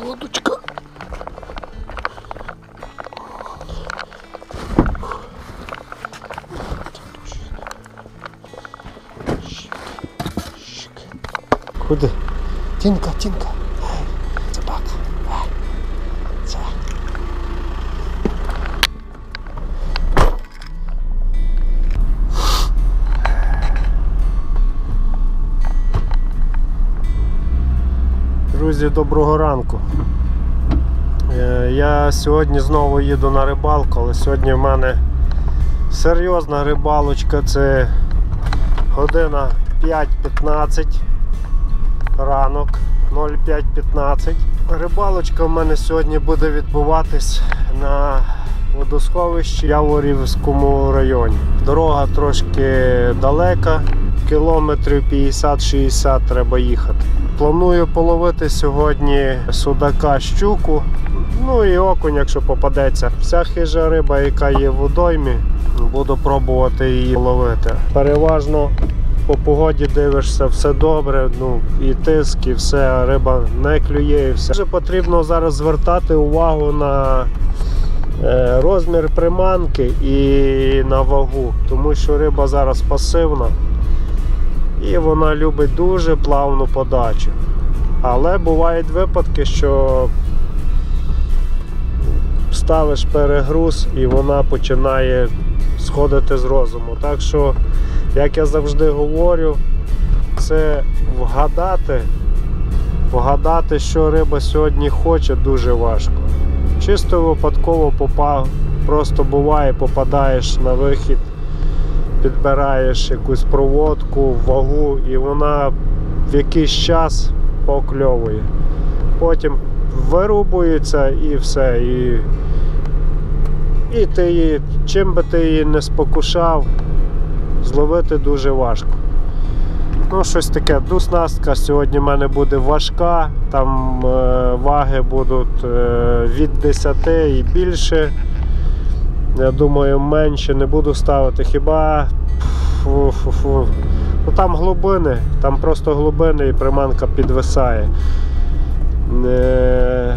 лодочка. Куди? Тінка, тінка. Друзі, доброго ранку. Е, Я сьогодні знову їду на рибалку, але сьогодні в мене серйозна рибалочка. Це година 5.15 ранок 05.15. Рибалочка в мене сьогодні буде відбуватись на водосховищі Яворівському районі. Дорога трошки далека, кілометрів 50-60 треба їхати. Планую половити сьогодні судака щуку, ну і окунь, якщо попадеться. Вся хижа риба, яка є в водоймі, буду пробувати її ловити. Переважно по погоді дивишся, все добре, ну і тиск, і все, риба не клює, і все. Дуже потрібно зараз звертати увагу на е, розмір приманки і на вагу, тому що риба зараз пасивна і вона любить дуже плавну подачу. Але бувають випадки, що ставиш перегруз і вона починає сходити з розуму. Так що, як я завжди говорю, це вгадати, вгадати, що риба сьогодні хоче, дуже важко. Чисто випадково попав, просто буває, попадаєш на вихід, підбираєш якусь проводку, вагу, і вона в якийсь час покльовує. Потім вирубується і все. І, і ти її, чим би ти її не спокушав, зловити дуже важко. Ну, щось таке. Дуснастка сьогодні в мене буде важка, там е, ваги будуть е, від 10 і більше. Я думаю, менше не буду ставити. Хіба фу-фу-фу. Ну, там глибини, там просто глибини і приманка підвисає. Е,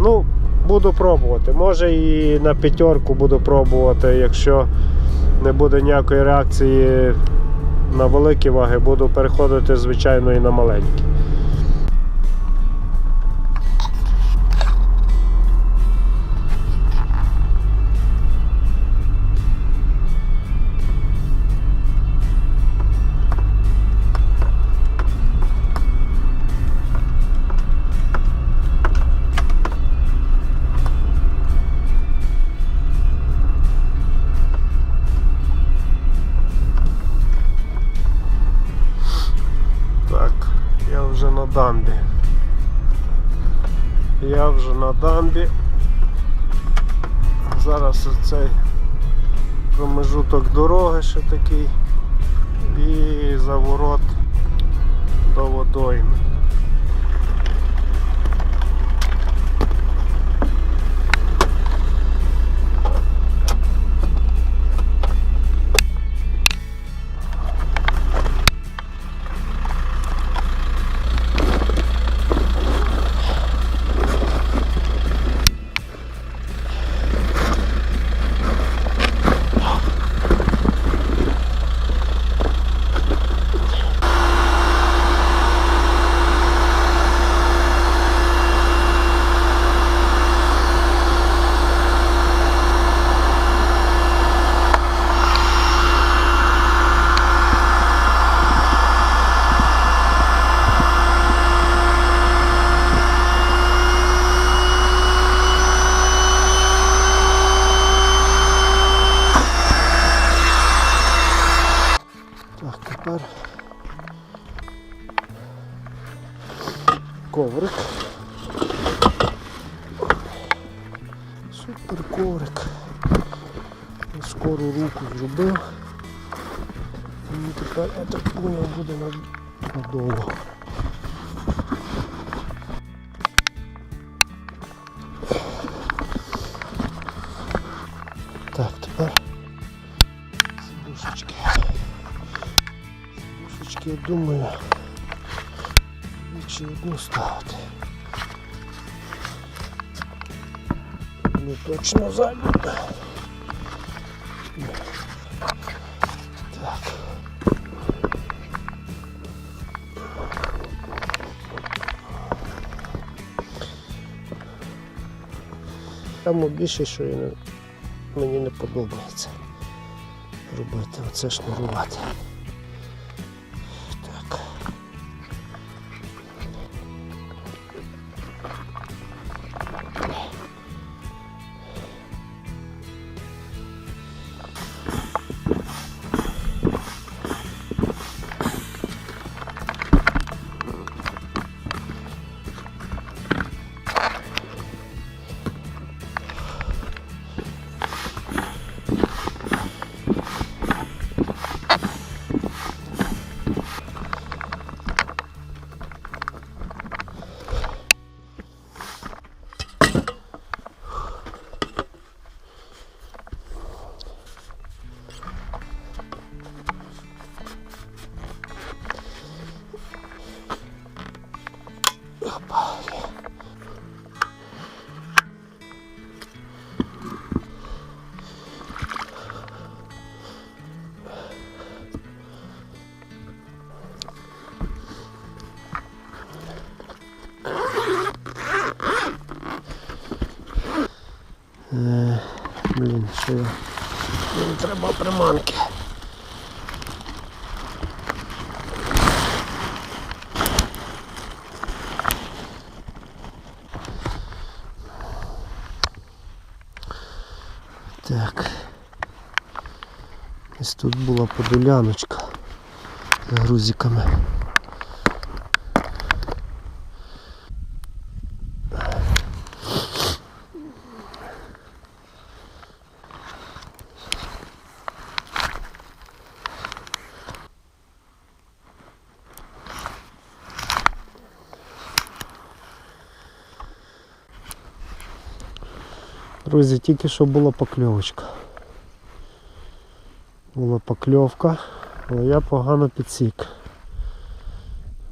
ну, буду пробувати. Може і на п'ятерку буду пробувати, якщо не буде ніякої реакції на великі ваги, буду переходити, звичайно, і на маленькі. Дамбі. Зараз цей промежуток дороги ще такий і заворот до водойми. довго. Так, тепер сидушечки. Сидушечки, я думаю, нічі одну ставити. Не точно зайду. Там більше, що мені не подобається робити, оце шнурувати. Так. Ось тут була подоляночка з грузиками. Друзі, тільки що була покльовочка. Була покльовка, але я погано підсік.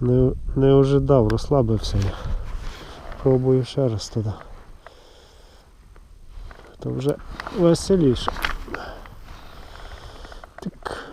Не, не ожидав, розслабився я. Пробую ще раз туди. То вже веселіше. Так.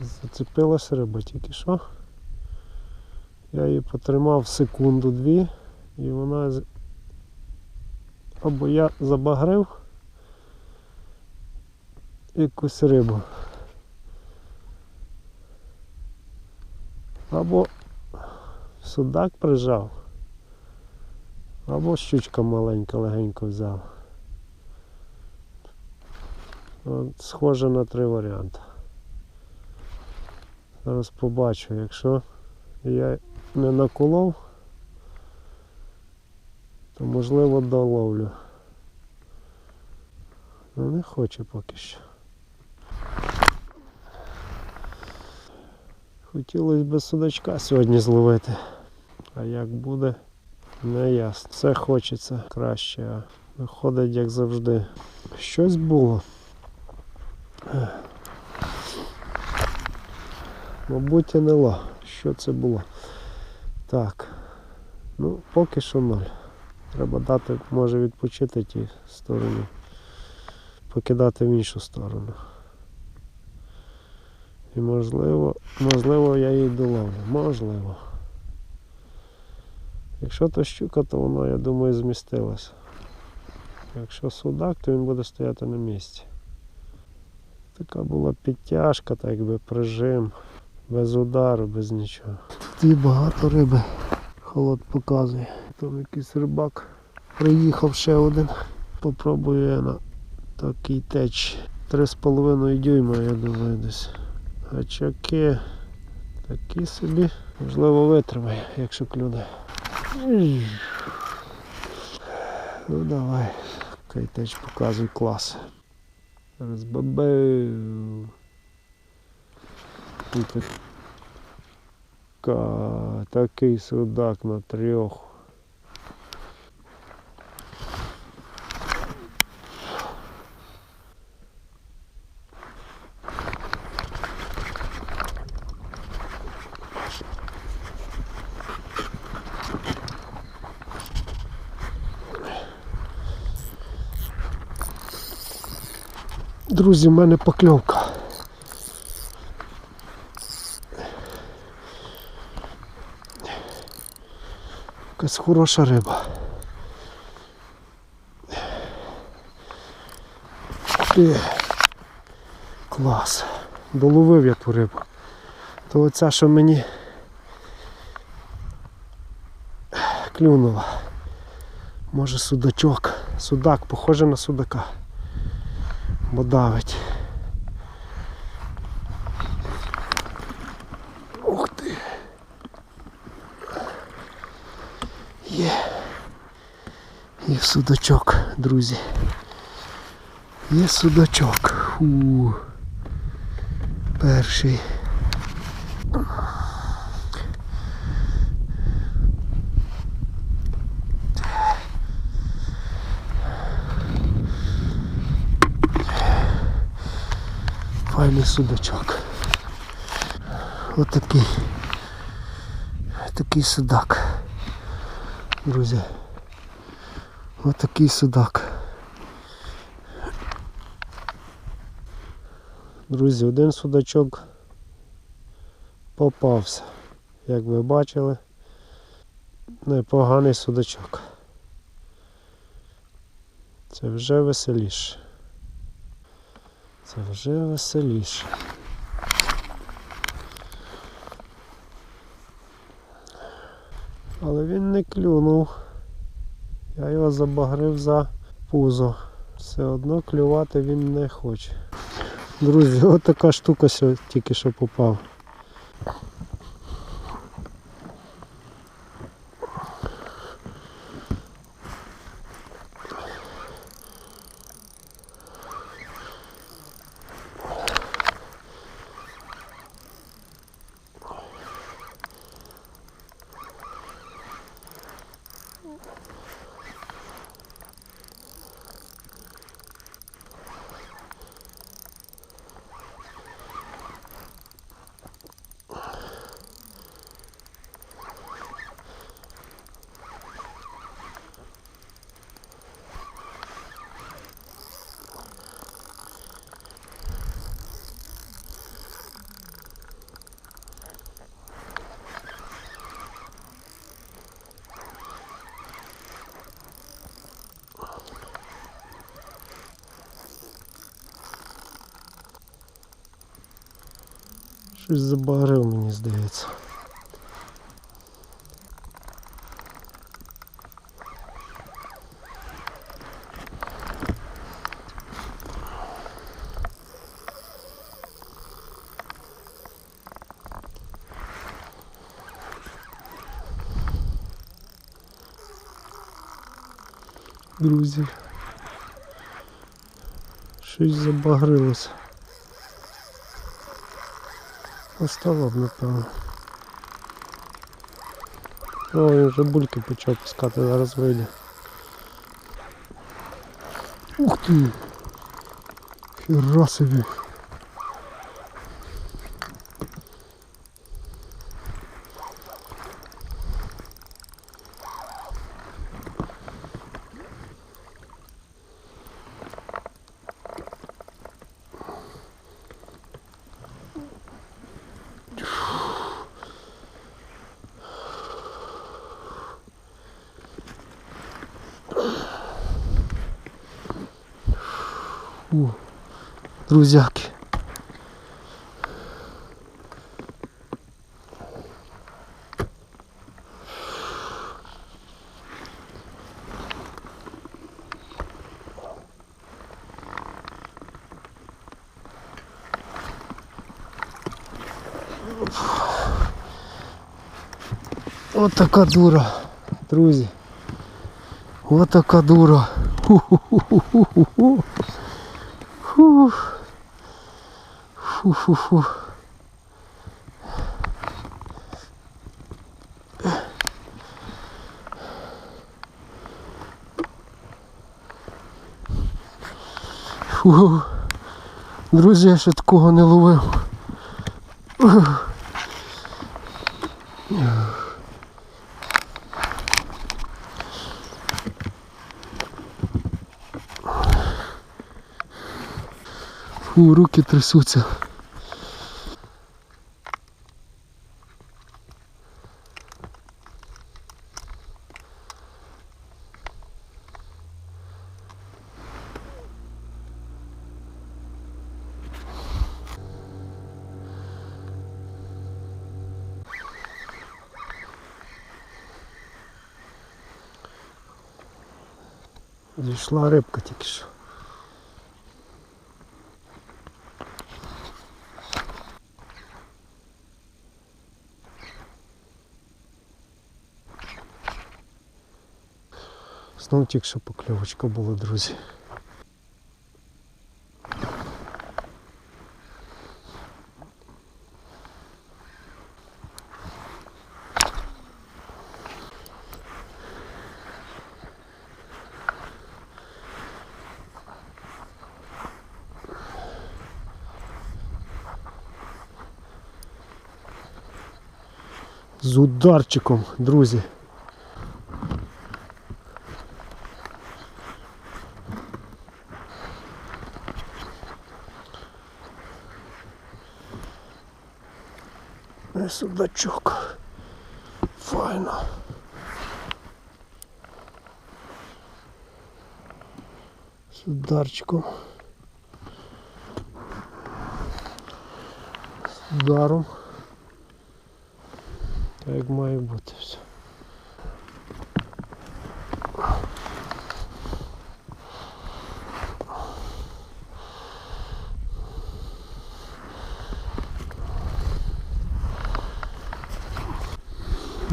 Зацепилася риба тільки що. Я її потримав секунду-дві і вона або я забагрив якусь рибу. Або судак прижав, або щучка маленька легенько взяв. От, схоже на три варіанти. Зараз побачу, якщо я не наколов, то можливо доловлю. Ну не хоче поки що. Хотілося б судачка сьогодні зловити. А як буде, не ясно. Все хочеться краще, а виходить як завжди. Щось було. Мабуть, НЛО. Що це було? Так. Ну, поки що ноль. Треба дати, може відпочити ті сторони. Покидати в іншу сторону. І можливо, можливо я її доловлю. Можливо. Якщо то щука, то вона, я думаю, змістилася. Якщо судак, то він буде стояти на місці. Така була підтяжка, так якби прижим, без удару, без нічого. Тут є багато риби. Холод показує. Там якийсь рибак. Приїхав ще один. Попробую я на такий теч. 3,5 дюйма, я думаю, десь. Гачаки такі собі. Можливо витримає, якщо клюне. Ну давай. Кайтеч показуй клас. Зараз бабею. Такий судак на трьох. Друзі, в мене покльовка. Якась хороша риба. Ти. Клас. Доловив я ту рибу. То оця, що мені клюнула. Може судачок. Судак, похоже на судака. Бо давить. Ух ти. Є. Є судачок, друзі. Є судачок. Фу. Перший. Файний судачок. Отакий. Такий судак. Друзі. Отакий судак. Друзі, один судачок попався. Як ви бачили, непоганий судачок. Це вже веселіше. Це вже веселіше. Але він не клюнув. Я його забагрив за пузо. Все одно клювати він не хоче. Друзі, от така штука тільки що попав. Щось забагрив, мені здається. Друзі. Щось забагрилося. Оставав, напевно. О, він вже бульки почав пускати, зараз вийде. Ух ти! Хіра собі! О, друзяки. От така дура, друзі. От така дура. Ху-ху-ху-ху-ху-ху. Фух. Фу-фу-фу. Фу. Друзі, я ще такого не ловив. Фу, руки трясуться. Зійшла рибка тільки що. Знову тільки що покльовочка була, друзі. З ударчиком, друзі. Судачок. Файно. З ударчиком. З ударом. Так має бути все.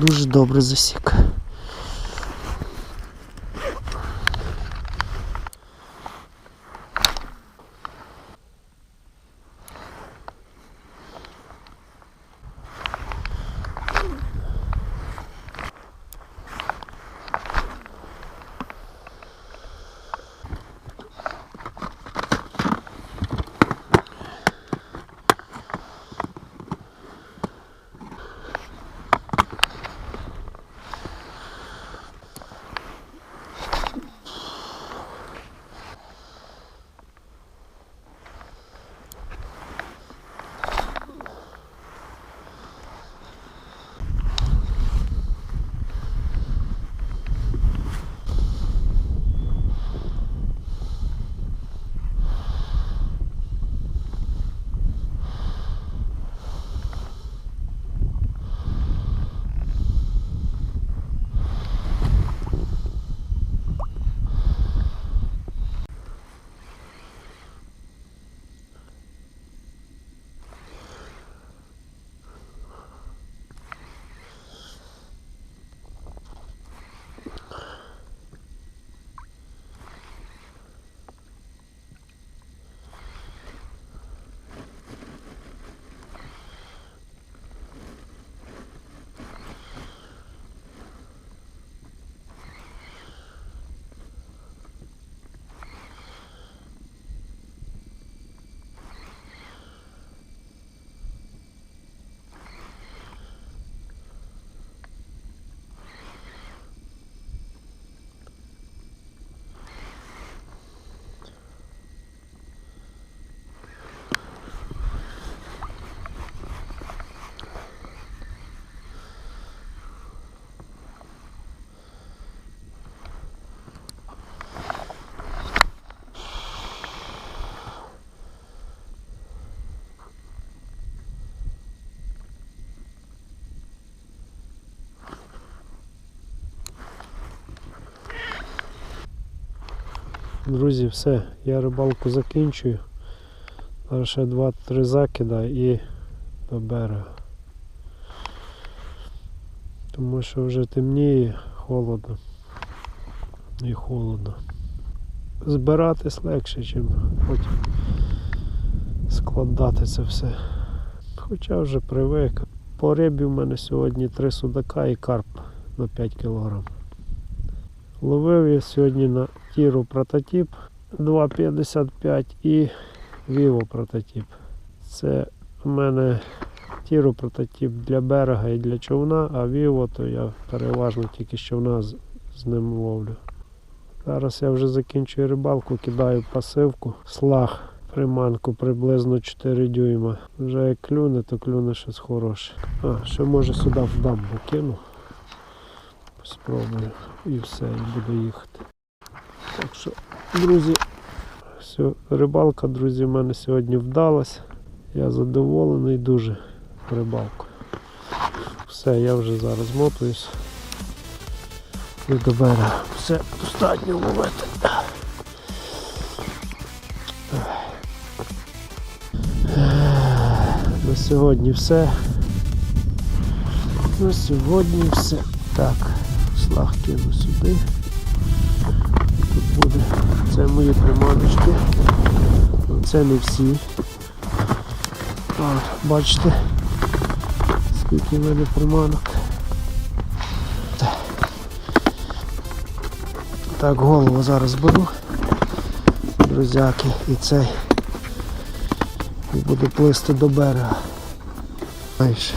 Дуже добре засік. Друзі, все, я рибалку закінчую. Зараз ще 2-3 закида і до берега. Тому що вже темніє, холодно. І холодно. Збиратись легше, ніж потім складати це все. Хоча вже привик. По рибі в мене сьогодні 3 судака і карп на 5 кг. Ловив я сьогодні на тіру прототип 2,55 і Vivo прототип. Це в мене тіру прототип для берега і для човна, а Vivo то я переважно тільки з човна з, з ним ловлю. Зараз я вже закінчую рибалку, кидаю пасивку, слаг приманку приблизно 4 дюйма. Вже як клюне, то клюне щось хороше. А, ще може сюди в дамбу кину. Спробую. І все, і буду їхати. Так що, друзі, все, рибалка, друзі, в мене сьогодні вдалась. Я задоволений дуже рибалкою. Все, я вже зараз мотуюсь. І до берега. Все достатньо ловити. На сьогодні все. На сьогодні все. Так, шлах кину сюди. Тут буде. Це мої приманочки. Це не всі. От, бачите, скільки в мене приманок. Так. Так, голову зараз беру, друзяки, і цей. І буду плисти до берега. Знаєш,